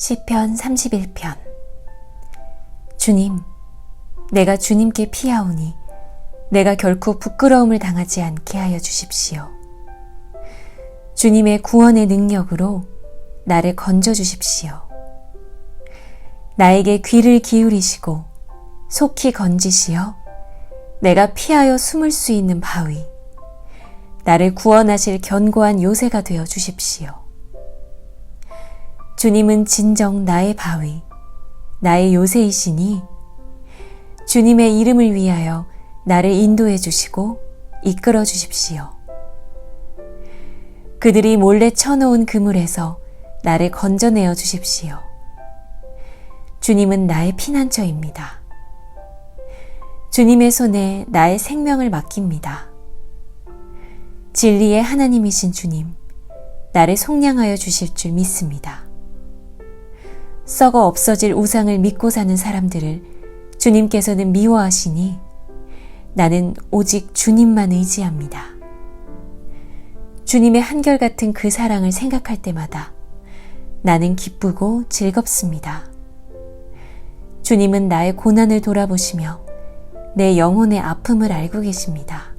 시편 31편 주님, 내가 주님께 피하오니 내가 결코 부끄러움을 당하지 않게 하여 주십시오. 주님의 구원의 능력으로 나를 건져 주십시오. 나에게 귀를 기울이시고 속히 건지시어 내가 피하여 숨을 수 있는 바위, 나를 구원하실 견고한 요새가 되어 주십시오. 주님은 진정 나의 바위, 나의 요새이시니 주님의 이름을 위하여 나를 인도해 주시고 이끌어 주십시오. 그들이 몰래 쳐놓은 그물에서 나를 건져내어 주십시오. 주님은 나의 피난처입니다. 주님의 손에 나의 생명을 맡깁니다. 진리의 하나님이신 주님, 나를 속량하여 주실 줄 믿습니다. 썩어 없어질 우상을 믿고 사는 사람들을 주님께서는 미워하시니 나는 오직 주님만 의지합니다. 주님의 한결같은 그 사랑을 생각할 때마다 나는 기쁘고 즐겁습니다. 주님은 나의 고난을 돌아보시며 내 영혼의 아픔을 알고 계십니다.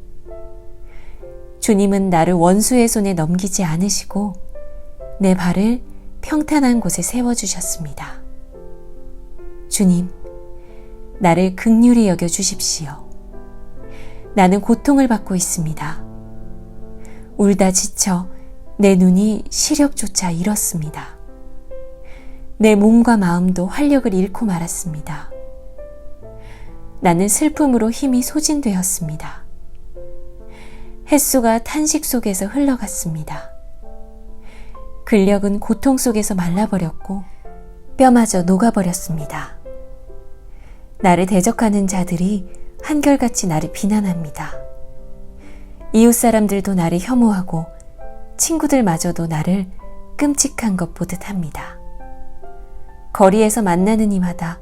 주님은 나를 원수의 손에 넘기지 않으시고 내 발을 평탄한 곳에 세워주셨습니다. 주님, 나를 극률히 여겨 주십시오. 나는 고통을 받고 있습니다. 울다 지쳐 내 눈이 시력조차 잃었습니다. 내 몸과 마음도 활력을 잃고 말았습니다. 나는 슬픔으로 힘이 소진되었습니다. 햇수가 탄식 속에서 흘러갔습니다. 근력은 고통 속에서 말라버렸고 뼈마저 녹아버렸습니다. 나를 대적하는 자들이 한결같이 나를 비난합니다. 이웃 사람들도 나를 혐오하고 친구들마저도 나를 끔찍한 것 보듯 합니다. 거리에서 만나는 이마다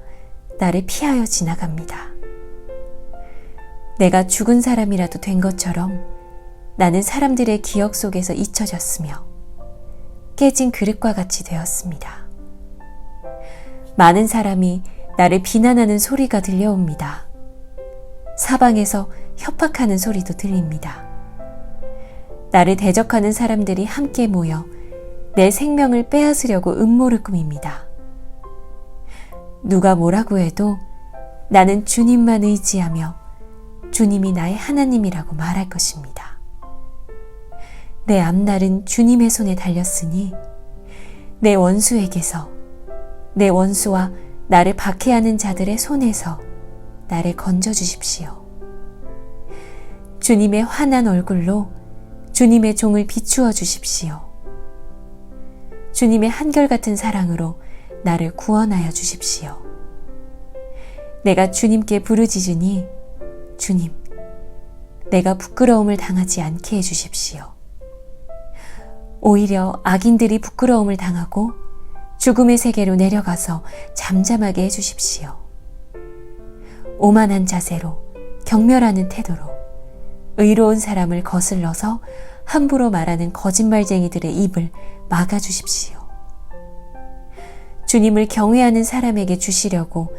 나를 피하여 지나갑니다. 내가 죽은 사람이라도 된 것처럼 나는 사람들의 기억 속에서 잊혀졌으며 깨진 그릇과 같이 되었습니다. 많은 사람이 나를 비난하는 소리가 들려옵니다. 사방에서 협박하는 소리도 들립니다. 나를 대적하는 사람들이 함께 모여 내 생명을 빼앗으려고 음모를 꾸밉니다. 누가 뭐라고 해도 나는 주님만 의지하며 주님이 나의 하나님이라고 말할 것입니다. 내 앞날은 주님의 손에 달렸으니 내 원수에게서 내 원수와 나를 박해하는 자들의 손에서 나를 건져 주십시오. 주님의 환한 얼굴로 주님의 종을 비추어 주십시오. 주님의 한결같은 사랑으로 나를 구원하여 주십시오. 내가 주님께 부르짖으니 주님, 내가 부끄러움을 당하지 않게 해 주십시오. 오히려 악인들이 부끄러움을 당하고 죽음의 세계로 내려가서 잠잠하게 해 주십시오. 오만한 자세로 경멸하는 태도로 의로운 사람을 거슬러서 함부로 말하는 거짓말쟁이들의 입을 막아 주십시오. 주님을 경외하는 사람에게 주시려고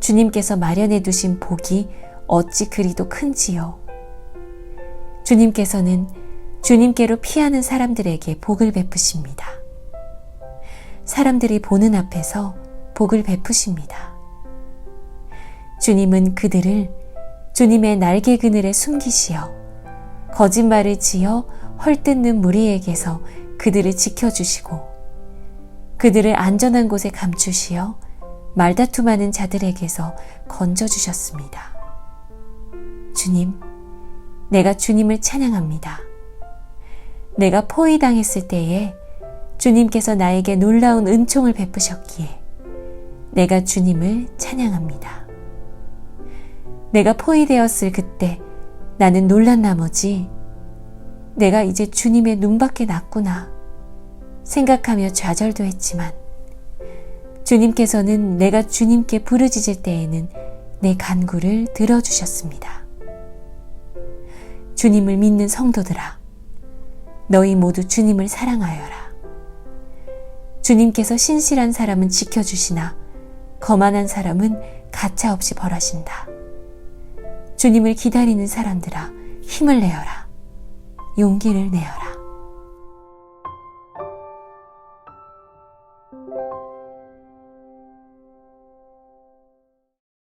주님께서 마련해 두신 복이 어찌 그리도 큰지요. 주님께서는 주님께로 피하는 사람들에게 복을 베푸십니다. 사람들이 보는 앞에서 복을 베푸십니다. 주님은 그들을 주님의 날개 그늘에 숨기시어 거짓말을 지어 헐뜯는 무리에게서 그들을 지켜주시고 그들을 안전한 곳에 감추시어 말다툼 하는 자들에게서 건져주셨습니다. 주님, 내가 주님을 찬양합니다. 내가 포위당했을 때에 주님께서 나에게 놀라운 은총을 베푸셨기에 내가 주님을 찬양합니다. 내가 포위되었을 그때 나는 놀란 나머지 내가 이제 주님의 눈밖에 났구나 생각하며 좌절도 했지만 주님께서는 내가 주님께 부르짖을 때에는 내 간구를 들어주셨습니다. 주님을 믿는 성도들아, 너희 모두 주님을 사랑하여라. 주님께서 신실한 사람은 지켜주시나 거만한 사람은 가차없이 벌하신다. 주님을 기다리는 사람들아 힘을 내어라. 용기를 내어라.